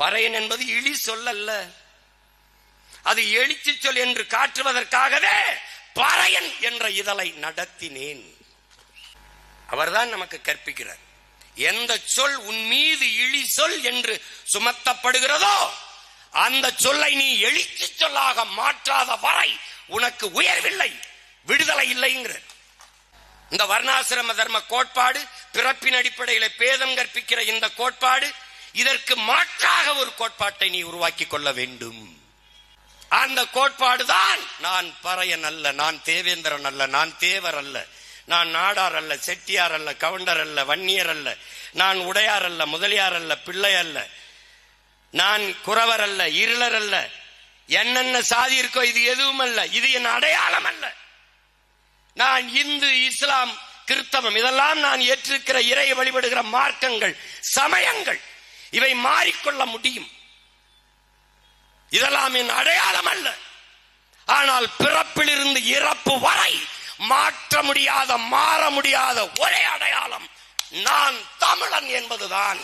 பறையன் என்பது இழி சொல்லல்ல. அது எழுச்சி சொல் என்று காட்டுவதற்காகவே பறையன் என்ற இதழை நடத்தினேன். அவர்தான் நமக்கு கற்பிக்கிறார். எந்த சொல் உன் மீது இழி சொல் என்று சுமத்தப்படுகிறதோ அந்த சொல்லை நீ எழுச்சி சொல்லாக மாற்றாத வரை உனக்கு உயர்வில்லை விடுதலை இல்லைங்கிற இந்த வர்ணாசிரம தர்ம கோட்பாடு பிறப்பின் அடிப்படையில் பேதம் கற்பிக்கிற இந்த கோட்பாடு இதற்கு மாற்றாக ஒரு கோட்பாட்டை நீ உருவாக்கி கொள்ள வேண்டும். அந்த கோட்பாடு தான் நான் பறையன் அல்ல நான் தேவேந்திரன் அல்ல நான் தேவர் அல்ல நான் நாடார் அல்ல செட்டியார் அல்ல கவுண்டர் அல்ல வன்னியர் அல்ல நான் உடையார் அல்ல முதலியார் அல்ல பிள்ளை அல்ல நான் குறவர் அல்ல இருளர் அல்ல. என்னென்ன சாதி இருக்கோ இது எதுவும் அல்ல இது என் அடையாளம் அல்ல. நான் இந்து இஸ்லாம் கிறிஸ்தவம் இதெல்லாம் நான் ஏற்றிருக்கிற இறை வழிபடுகிற மார்க்கங்கள் சமயங்கள். இவை மாறிக்கொள்ள முடியும். இதெல்லாம் என் அடையாளம் அல்ல. ஆனால் பிறப்பிலிருந்து இறப்பு வரை மாற்ற முடியாத மாற முடியாத ஒரே அடையாளம் நான் தமிழன் என்பதுதான்.